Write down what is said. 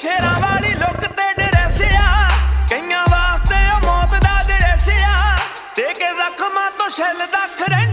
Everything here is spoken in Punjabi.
ਸ਼ੇਰਾਂ ਵਾਲੀ ਲੁੱਕ ਤੇ ਡਰੈਸਿਆ ਕਈਆਂ ਵਾਸਤੇ ਉਹ ਮੌਤ ਦਾ ਡਰੈਸਿਆ ਖਰੇ